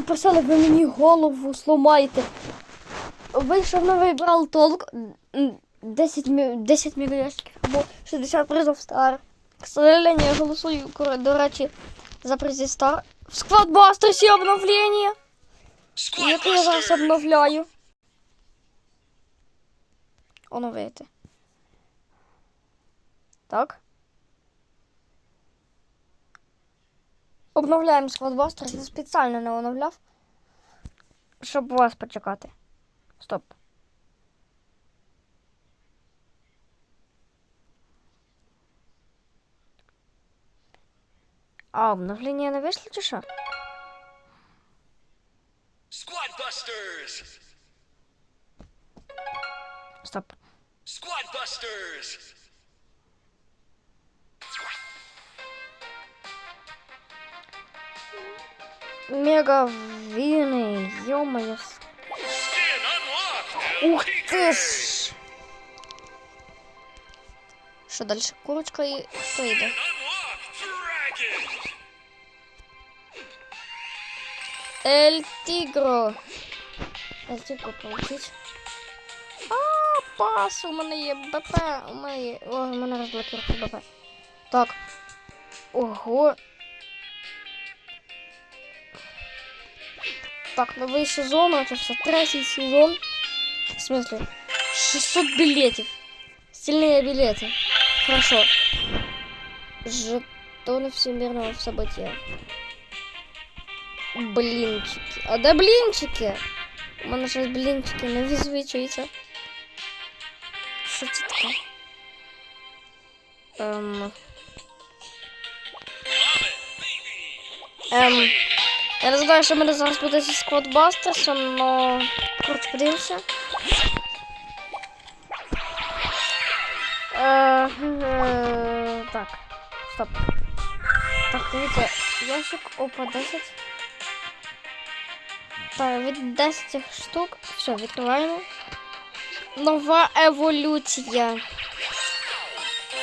суперсили, ви мені голову сломаєте. Вийшов новий брал толк. 10, мі- 10 мільйонів або 60 призов стар. К сожалению, я голосую, до речі, за призи стар. В складбастерсі обновлення. Яке я зараз обновляю. Оновити. Так. Обновляємо складбастер. Я спеціально не оновляв. Щоб вас почекати. Стоп. А, обновлення не вийшло чи що? Squad Busters! Стоп. Squad Мега вины, ё-моё. Skin unlocked! Ух ты ж! Що дальше? Курочка і хто йде? Unlocked Dragon! Ель Тігро. Ель Тігро полетить. А, пас, у мене є БП, у мене є... О, у мене розблокировка БП. Так. Ого. Так, новий сезон, это все третій сезон. В смысле? 600 билетов. Стильные билеты. Хорошо. Жетоны всемирного события. Блінчики. А де блінчики? У мене щось блінчики не визвичуються. Що це таке? Ем... Ем... Я не знаю, що в мене зараз буде зі сквадбастерсом, но... Коротше, подивимося. Е, е, так. Стоп. Так, дивіться, ящик опа 10. Так, від 10 штук. Все, відкриваємо. Нова еволюція.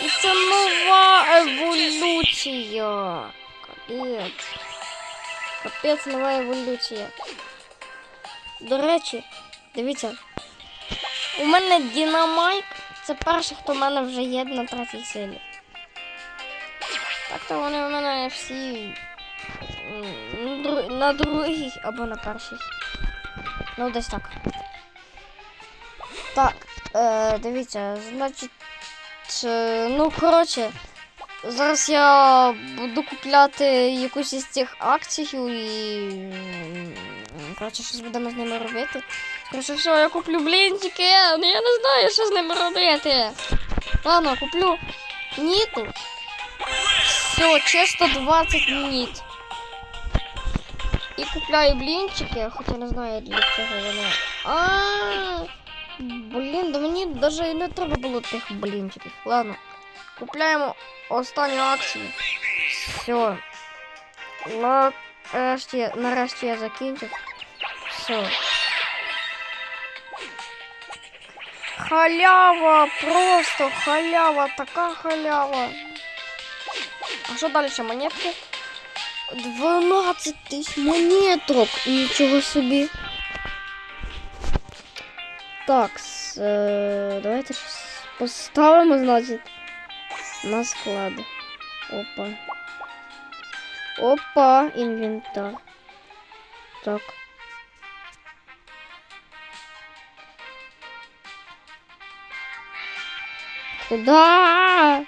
І це нова еволюція. Капець. Капець, нова еволюція. До речі, дивіться. У мене Дінамайк. Це перший, хто в мене вже є на третій силі. Так то вони у мене всі на другій або на першій. Ну, десь так. Так, е, дивіться, значить. е, Ну, коротше, зараз я буду купляти якусь із цих акцій і. Коротше, щось будемо з ними робити. Скоріше всього, я куплю блінчики, але я не знаю, що з ними робити. Ладно, куплю ніту. Все, чисто 20 ніт. І купляю блінчики, хоча не знаю для чого вони. А, блін, да мені навіть не треба було тих блінчиків. Ладно. Купляємо останню акцію. Все. Нарешті, нарешті я закінчив. Все. Халява, просто халява, така халява. А що далі монетки? 12 тисяч монеток. Нічого собі. Так, с, е, давайте щось поставимо, значить, на склад. Опа. Опа, інвентар. Так. Куда?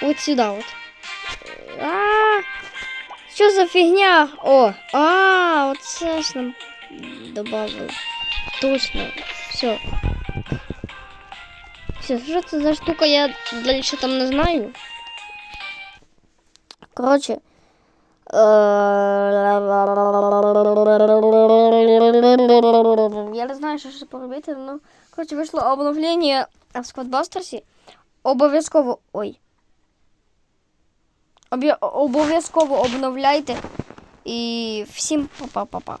Вот сюда вот. А, что за фигня? О, а, вот сейчас нам добавил. Точно. Все. Все, что это за штука, я дальше там не знаю. Короче. э, Я не знаю, що ще поробити, ну. Коротше, вийшло обновлення в Складбастерсі. Обов'язково. Ой. Обов'язково обновляйте. І всім па-па-па-па.